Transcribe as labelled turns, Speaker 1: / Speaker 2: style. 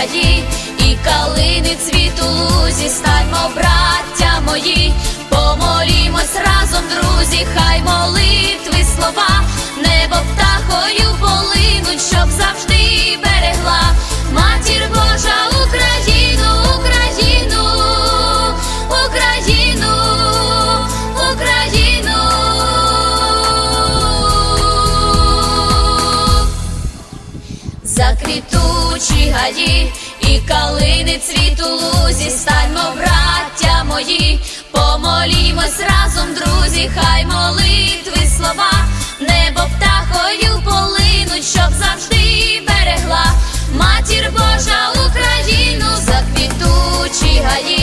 Speaker 1: заквітучі і калини цвіту лузі, станьмо, браття мої, помолімось разом, друзі, хай молитви слова, небо птахою полинуть, щоб завжди берегла. Матір Божа Україну, Україну, Україну, Україну очі гаді, і калини цвіту лузі, станьмо, браття мої, помолімось разом, друзі, хай молитви слова, небо птахою полинуть, щоб завжди берегла, матір Божа Україну за квітучі гаді.